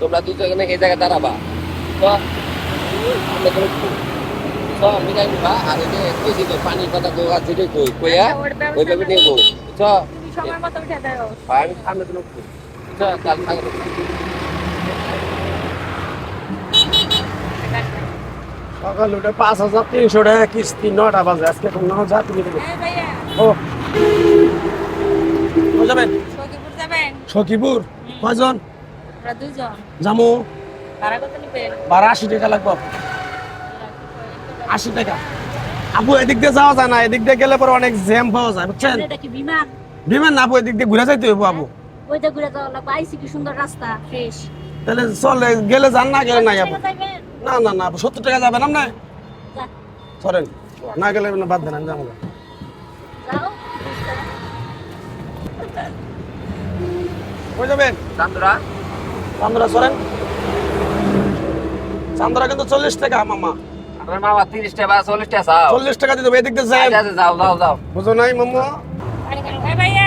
তোমরা দুজনে এই জায়গায় দাঁড়াবা। তো আমরা কোনো তো আমি যাই নিবা আর এই যে কইছি তো পানির কথা তো আছে রে কই কইয়া আচ্ছা, ওর ব্যবস্থা ওইভাবে করে নেব দিই। তো সময় মতো উঠে দাও আমি সামনে তো তো কাল থাকে সকাল উঠে পাঁচ হাজার তিনশো টাকা কিস্তি নটা বাজে আজকে কোনো যাত্রী দেবো। ও। যাবেন সখীপুর যাবেন? সখীপুর? কয়জন? আমরা দুজন। জামু। ভাড়া কত নিবেন বারো আশি টাকা লাগবে। আশি টাকা। আপু এদিক দিয়ে যাওয়া যায় না। এদিক দিয়ে গেলে পরে অনেক জ্যাম পাওয়া যায় বুঝছেন? এটা কি বিমান? বিমান না আপু এদিক দিয়ে ঘুরে যাইতে হইব আপু। ওইটা ঘুরে যাওয়া লাগবে। আইসি কি সুন্দর রাস্তা ফ্রেশ তাহলে চলে গেলে যান না গেলে নাই আপু। না না না আপু সত্তর টাকা যাবেন আপনি? না গেলে না বাদ দেন আমি যাব। যাও। কই যাবেন? চান্দরা? চান্দরা চলেন চান্দরা কিন্তু চল্লিশ টাকা মামা। আমার মামা তিরিশ টাকা বা চল্লিশ টাকা চাও চল্লিশ টাকা দিতে হবে এদিক দিয়ে যাই। যাও যাও যাও বুঝো নাই মামা? এই ভাইয়া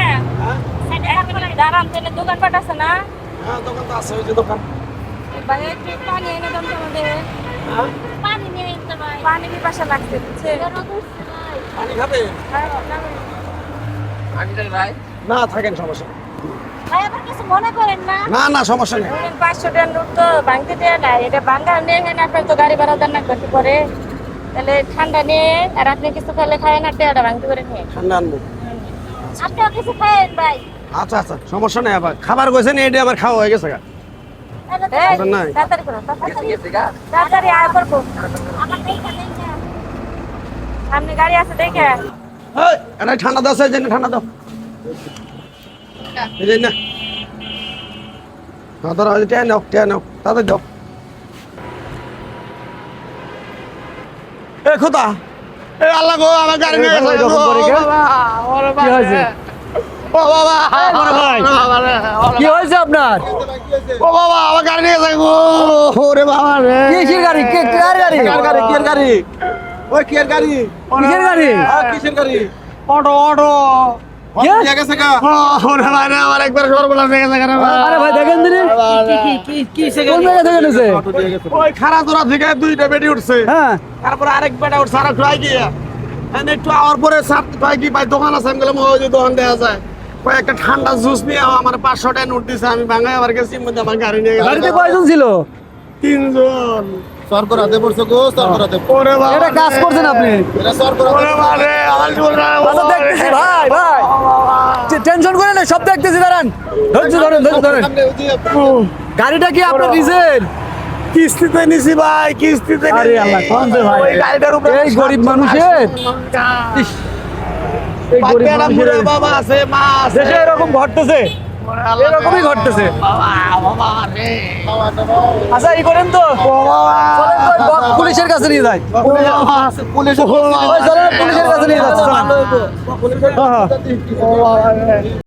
দাঁড়ান তাহলে দোকানপাট আছে না হ্যাঁ দোকান তো আছে ওই যে দোকান। ভাইয়া একটু পানি এনে দাম তো আমাদের পানি নিয়ে নিতে ভাই পানি পিপাসা লাগছে পানি খাবে। আমি ভাই না থাকেন সমস্যা না? না না সমস্যা নেই। পাঁচশো টাকা নোট তো ভাঙতে এটা ভাঙ্গা নিয়ে আপনার তো গাড়ি ভাড়া দেন না করতে পরে তাহলে ঠান্ডা নিয়ে আর আপনি কিছু খেলে খায় না টেয়াটা ভাঙতে করে নিয়ে। ঠান্ডা আনব। আপনিও কিছু খায়েন ভাই। আচ্ছা আচ্ছা সমস্যা নেই আবার খাবার কইছেন এটা আমার খাওয়া হয়ে গেছে গা। এই এটা ঠান্ডা দাও। সেই জন্য ঠান্ডা দাও এই যে না হ্যাঁ ধরো টেন নাও টেন নাও তাদের দাও এ খোদা এ আল্লাহ গো আমার গাড়ি নিয়ে গেছে গো কি হয়েছে ও বাবা ওরে ভাই কি হয়েছে আপনার ও বাবা আমার গাড়ি নিয়ে গেছে গো ওরে বাবা রে কিসের গাড়ি কে কার গাড়ি কার গাড়ি কির গাড়ি ওই কির গাড়ি কিসের গাড়ি কিসের গাড়ি অটো অটো আমার হয়ে হ্যাঁ তারপরে আরেক বেটা উঠছে আর একটু হ্যাঁ একটু আওয়ার পরে কি ভাই দোকান আছে আমি গেলাম ওই দোকান দেওয়া যায় কয় একটা ঠান্ডা জুস নিয়ে আমার পাঁচশো টাকা নোট দিছে আমি ভাঙায় আবার গেছি মধ্যে আমার গাড়ি নিয়ে গাড়িতে কয়জন ছিল তিনজন সরবরাতে পড়ছে গো সরবরাতে ওরে বাবা এটা কাজ করছেন আপনি এটা সরবরাতে ওরে বাবা আমার জীবন আচ্ছা ভাই ভাই টেনশন করেন না সব দেখতেছি দাঁড়ান। ধৈর্য ধরেন ধৈর্য ধরেন। গাড়িটা কি আপনার নিজের? কিস্তিতে নিছি ভাই কিস্তিতে আরে। আল্লাহ কোন যে ভাই? ওই গাড়িটার উপরে এই গরিব মানুষের? এই গরিব মানুষের বাবা আছে মা আছে। দেশে এরকম ঘটতেছে। এরকমই ঘটতেছে। আচ্ছা এই করেন তো। পুলিশের কাছে নিয়ে যাই। চলেন পুলিশের কাছে নিয়ে যাচ্ছে।